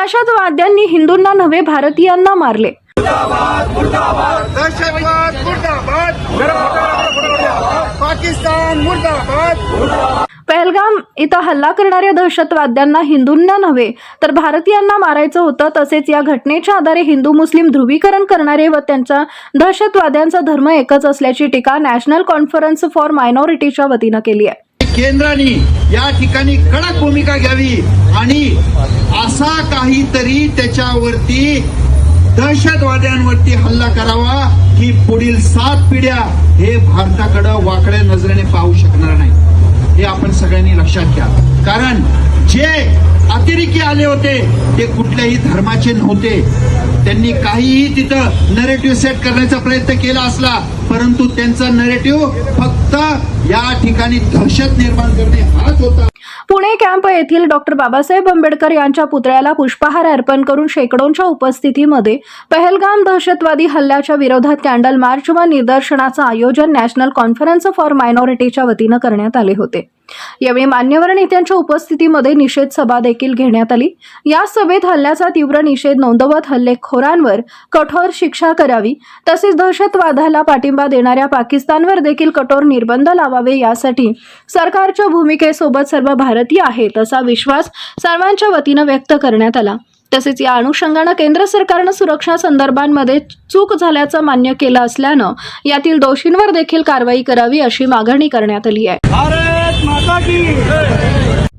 दहशतवाद्यांनी हिंदूंना नव्हे भारतीयांना मारले. पहलगाम इथं हल्ला करणाऱ्या दहशतवाद्यांना हिंदूंना नव्हे तर भारतीयांना मारायचं होतं तसेच या घटनेच्या आधारे हिंदू मुस्लिम ध्रुवीकरण करणारे व त्यांचा दहशतवाद्यांचा धर्म एकच असल्याची टीका नॅशनल कॉन्फरन्स फॉर मायनॉरिटीच्या वतीनं केली आहे. केंद्राने या ठिकाणी कडक भूमिका घ्यावी आणि असा काहीतरी त्याच्यावरती दहशतवाद्यांवरती हल्ला करावा की पुढील सात पिढ्या हे भारताकडं वाकड्या नजरेने पाहू शकणार नाही. हे आपण सगळ्यांनी लक्षात घ्या. कारण जे अतिरेकी आले होते ते कुठल्याही धर्माचे नव्हते. त्यांनी काहीही तिथं नरेटिव्ह सेट करण्याचा प्रयत्न केला असला परंतु त्यांचा नरेटिव्ह फक्त या ठिकाणी दहशत निर्माण करणे हाच होता. पुणे कॅम्प येथील डॉक्टर बाबासाहेब आंबेडकर यांच्या पुतळ्याला पुष्पहार अर्पण करून शेकडोंच्या उपस्थितीमध्ये पहलगाम दहशतवादी हल्ल्याच्या विरोधात कॅन्डल मार्च व निदर्शनाचं आयोजन नॅशनल कॉन्फरन्स फॉर मायनॉरिटीच्या वतीनं करण्यात आले होते. यावेळी मान्यवर नेत्यांच्या उपस्थितीमध्ये निषेध सभा देखील घेण्यात आली. या सभेत हल्ल्याचा तीव्र निषेध नोंदवत हल्लेखोरांवर कठोर शिक्षा करावी तसेच दहशतवादाला पाठिंबा देणाऱ्या पाकिस्तानवर देखील कठोर निर्बंध लावावे यासाठी सरकारच्या भूमिकेसोबत सर्व भारतीय आहेत असा विश्वास सर्वांच्या वतीनं व्यक्त करण्यात आला. तसेच या अनुषंगानं केंद्र सरकारनं सुरक्षा संदर्भांमध्ये चूक झाल्याचं मान्य केलं असल्यानं यातील दोषींवर देखील कारवाई करावी अशी मागणी करण्यात आली आहे. 马扎丁。